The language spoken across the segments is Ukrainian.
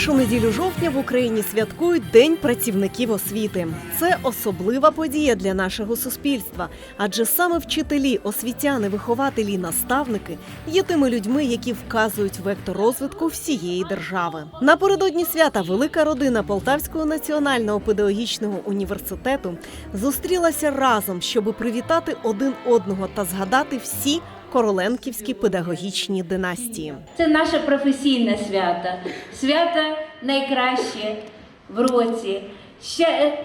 першу неділю жовтня в Україні святкують День працівників освіти. Це особлива подія для нашого суспільства, адже саме вчителі, освітяни, вихователі, наставники є тими людьми, які вказують вектор розвитку всієї держави. Напередодні свята велика родина Полтавського національного педагогічного університету зустрілася разом, щоб привітати один одного та згадати всі короленківські педагогічні династії. Це наше професійне свято. Свято найкраще в році. Ще-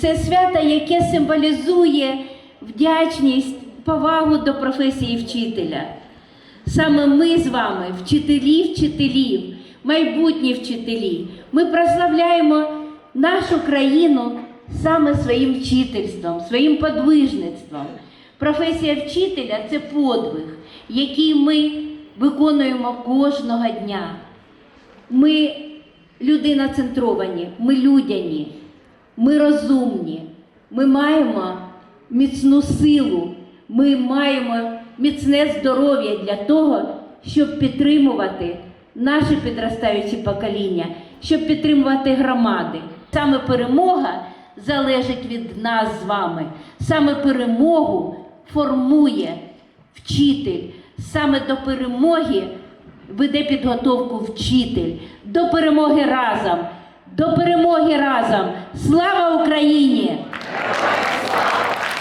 Це свято, яке символізує вдячність, повагу до професії вчителя. Саме ми з вами, вчителі вчителів, майбутні вчителі, ми прославляємо нашу країну саме своїм вчительством, своїм подвижництвом. Професія вчителя це подвиг, який ми виконуємо кожного дня. Ми людина центровані, ми людяні, ми розумні, ми маємо міцну силу, ми маємо міцне здоров'я для того, щоб підтримувати наші підростаючі покоління, щоб підтримувати громади. Саме перемога залежить від нас з вами. Саме перемогу формує вчитель. Саме до перемоги веде підготовку вчитель. До перемоги разом! До перемоги разом! Слава Україні!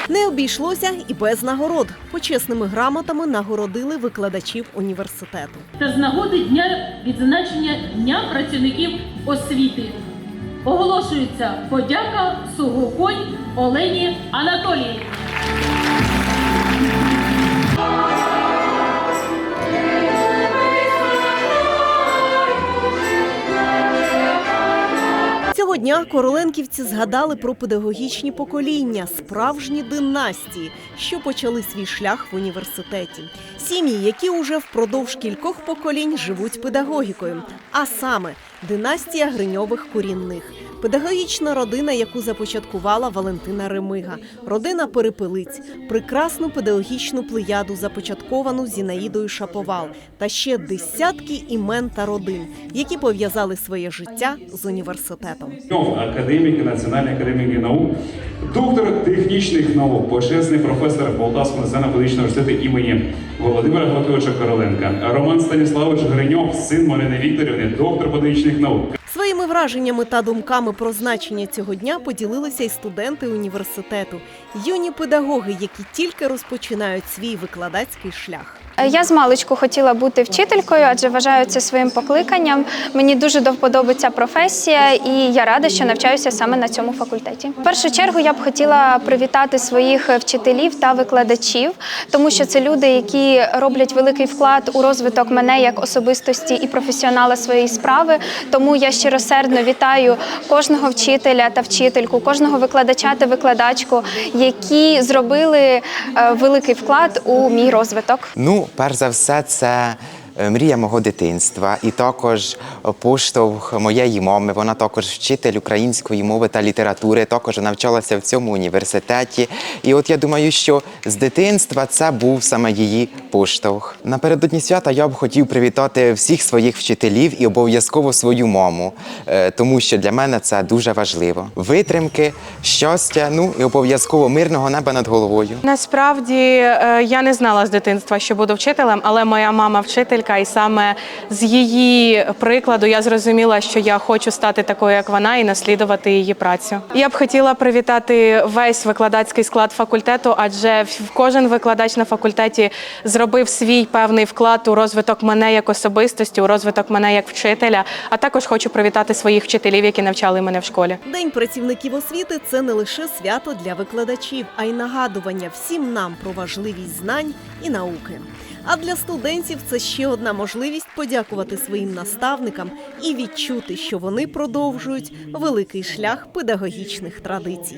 Не обійшлося і без нагород. Почесними грамотами нагородили викладачів університету. та з нагоди дня відзначення Дня працівників освіти. Оголошується подяка Сугоконь Олені Анатоліївні. Дня короленківці згадали про педагогічні покоління, справжні династії, що почали свій шлях в університеті. Сім'ї, які уже впродовж кількох поколінь живуть педагогікою, а саме династія Гриньових корінних. Педагогічна родина, яку започаткувала Валентина Ремига, родина Перепелиць, прекрасну педагогічну плеяду, започатковану Зінаїдою Шаповал, та ще десятки імен та родин, які пов'язали своє життя з університетом. Гриньов, академік Національної академії наук, доктор технічних наук, почесний професор Полтавського національного педагогічного університету імені Володимира Гватовича Короленка, Роман Станіславович Гриньов, син Марини Вікторівни, доктор педагогічних наук. Враженнями та думками про значення цього дня поділилися й студенти університету, юні педагоги, які тільки розпочинають свій викладацький шлях. Я з маличку хотіла бути вчителькою, адже вважаю це своїм покликанням. Мені дуже до вподоби професія, і я рада, що навчаюся саме на цьому факультеті. В першу чергу я б хотіла привітати своїх вчителів та викладачів, тому що це люди, які роблять великий вклад у розвиток мене як особистості і професіонала своєї справи. Тому я щиросердно вітаю кожного вчителя та вчительку, кожного викладача та викладачку, які зробили е, великий вклад у мій розвиток. Ну, перш за все, це мрія мого дитинства, і також поштовх моєї мами. Вона також вчитель української мови та літератури, також навчалася в цьому університеті. І от я думаю, що з дитинства це був саме її поштовх. Напередодні свята я б хотів привітати всіх своїх вчителів і обов'язково свою маму, е, тому що для мене це дуже важливо. Витримки, щастя, ну і обов'язково мирного неба над головою. Насправді е, я не знала з дитинства, що буду вчителем, але моя мама вчителька, і саме з її прикладу я зрозуміла, що я хочу стати такою, як вона, і наслідувати її працю. Я б хотіла привітати весь викладацький склад факультету, адже кожен викладач на факультеті зробив свій певний вклад у розвиток мене як особистості, у розвиток мене як вчителя. А також хочу привітати своїх вчителів, які навчали мене в школі. День працівників освіти це не лише свято для викладачів, а й нагадування всім нам про важливість знань і науки. А для студентів це ще одна можливість подякувати своїм наставникам і відчути, що вони продовжують великий шлях педагогічних традицій.